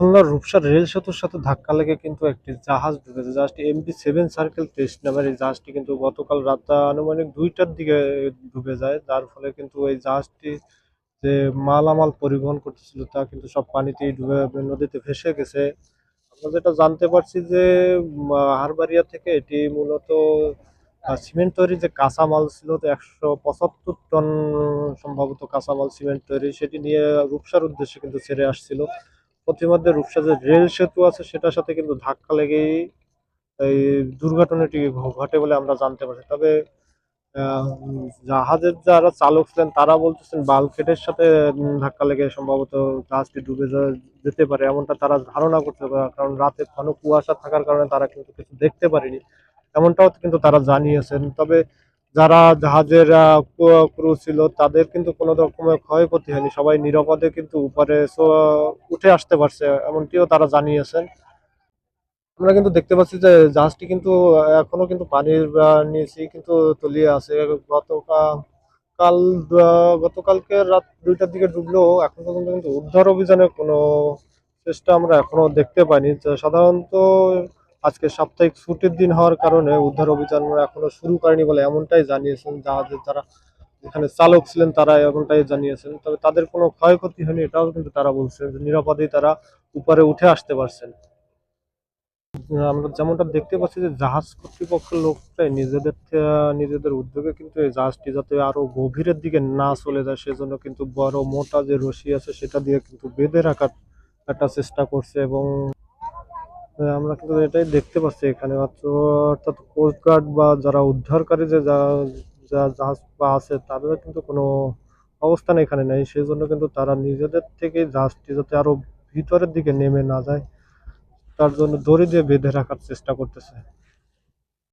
খুলনার রূপসা রেল সেতুর সাথে ধাক্কা লেগে কিন্তু একটি জাহাজ ডুবেছে জাহাজটি এমভি সেভেন সার্কেল টেস্ট নামের এই জাহাজটি কিন্তু গতকাল রাত আনুমানিক দুইটার দিকে ডুবে যায়। যার ফলে কিন্তু এই জাহাজটি যে মালামাল পরিবহন করতেছিল তা কিন্তু সব পানিতেই ডুবে নদীতে ভেসে গেছে। আমরা যেটা জানতে পারছি যে হারবাড়িয়া থেকে এটি মূলত সিমেন্ট তৈরি যে কাঁচামাল ছিল, তো একশো পঁচাত্তর টন সম্ভবত কাঁচামাল সিমেন্ট তৈরি, সেটি নিয়ে রূপসার উদ্দেশ্যে কিন্তু ছেড়ে আসছিল। প্রতিমধ্যে রূপসা যে রেল সেতু আছে, সেটার সাথে কিন্তু ধাক্কা লেগেই এই দুর্ঘটনাটি ঘটে বলে আমরা জানতে পারছি। তবে জাহাজের যারা চালক ছিলেন, তারা বলতেছেন বালকেটের সাথে ধাক্কা লেগে সম্ভবত জাহাজটি ডুবে যেতে পারে এমনটা তারা ধারণা করতে পারে, কারণ রাতে ঘন কুয়াশা থাকার কারণে তারা কিন্তু কিছু দেখতে পারেনি। এমনটাও কিন্তু তারা জানিয়েছেন। তবে যারা জাহাজের ক্রু ছিল, তাদের কিন্তু কোনো রকমের ক্ষয়ক্ষতি হয়নি। সবাই নিরাপদে কিন্তু উপরে উঠে আসতে পারছে, এমনটিও তারা জানিয়েছেন। আমরা কিন্তু দেখতে পাচ্ছি যে জাহাজটি কিন্তু এখনও কিন্তু পানির নিচেই কিন্তু তলিয়ে আছে। গতকাল, কাল গতকালকে রাত দুইটার দিকে ডুবলেও এখন পর্যন্ত কিন্তু উদ্ধার অভিযানের কোনো চেষ্টা আমরা এখনও দেখতে পাইনি। সাধারণত আজকে সাপ্তাহিক ছুটির দিন হওয়ার কারণে উদ্ধার অভিযান এখনও শুরু করেনি বলে এমনটাই জানিয়েছেন জাহাজের যারা এখানে চালক ছিলেন তারা এমনটাই জানিয়েছেন। তবে তাদের কোনো ক্ষয়ক্ষতি হয়নি, এটাও কিন্তু তারা বলছেন যে নিরাপদেই তারা উপরে উঠে আসতে পারছেন। আমরা যেমনটা দেখতে পাচ্ছি যে জাহাজ কর্তৃপক্ষের লোকটাই নিজেদের নিজেদের উদ্যোগে কিন্তু এই জাহাজটি যাতে আরও গভীরের দিকে না চলে যায়, সেজন্য কিন্তু বড় মোটা যে রশি আছে সেটা দিয়ে কিন্তু বেঁধে রাখার একটা চেষ্টা করছে এবং আমরা কিন্তু এটাই দেখতে পাচ্ছি এখানে, মাত্র অর্থাৎ কোস্টগার্ড বা যারা উদ্ধারকারী যে জাহাজ বা আছে, তাদের কিন্তু কোনো অবস্থান এখানে নেই। সেই জন্য কিন্তু তারা নিজেদের থেকে জাহাজটি যাতে আরও ভিতরের দিকে নেমে না যায়, তার জন্য দড়ি দিয়ে বেঁধে রাখার চেষ্টা করতেছে।